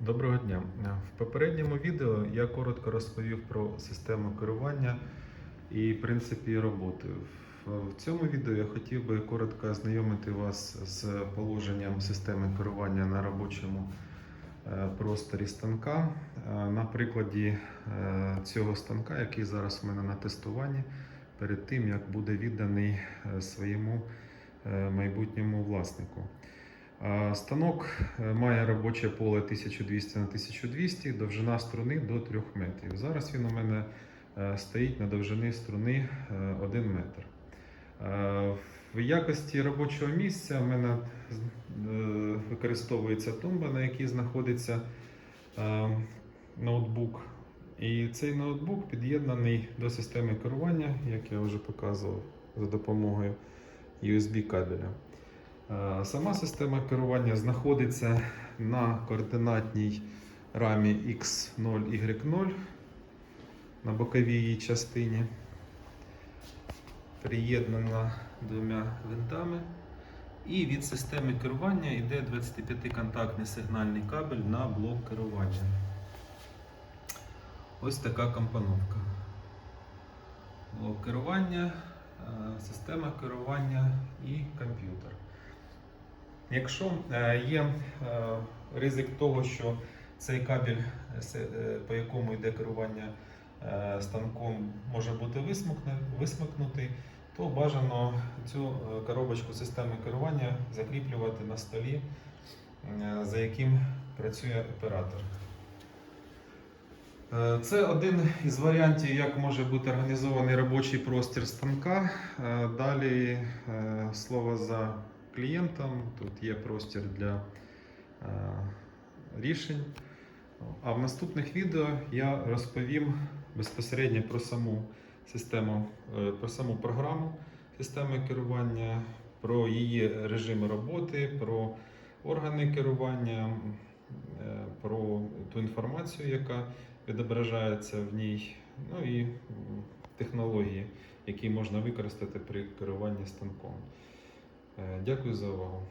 Доброго дня. В попередньому відео я коротко розповів про систему керування і принцип її роботи. В цьому відео я хотів би коротко ознайомити вас з положенням системи керування на робочому е, просторі станка. Е, На прикладі е, цього станка, який зараз у мене на тестуванні, перед тим як буде відданий своєму майбутньому власнику. Станок е, має робоче поле 1200 на 1200, довжина струни до 3 метрів. Зараз він у мене е, стоїть на довжині струни е, 1 метр. Е, В якості робочого місця в мене використовується тумба, на якій знаходиться ноутбук. І цей ноутбук під'єднаний до системи керування, як я вже показував, за допомогою USB кабеля. Е, Сама система керування знаходиться на координатній рамі X0Y0 на боковій частині. Приєднана двома винтами. І від системи керування йде 25-контактний сигнальний кабель на блок керування. Ось така компоновка. Блок керування, е, система керування і комп'ютер. Якщо е, є е, ризик того, що цей кабель, е, по якому йде керування станком, може бути висмикнутий, то бажано цю коробочку системи керування закріплювати на столі, за яким працює оператор. Це один із варіантів, як може бути організований робочий простір станка. Далі слово за клієнтом. Тут є простір для е, рішень. А в наступних відео я розповім безпосередньо про саму систему, е, про саму програму системи керування, про її режими роботи, про органи керування, е, про ту інформацію, яка відображається в ній, ну і технології, які можна використати при керуванні станком. Е, Дякую за увагу.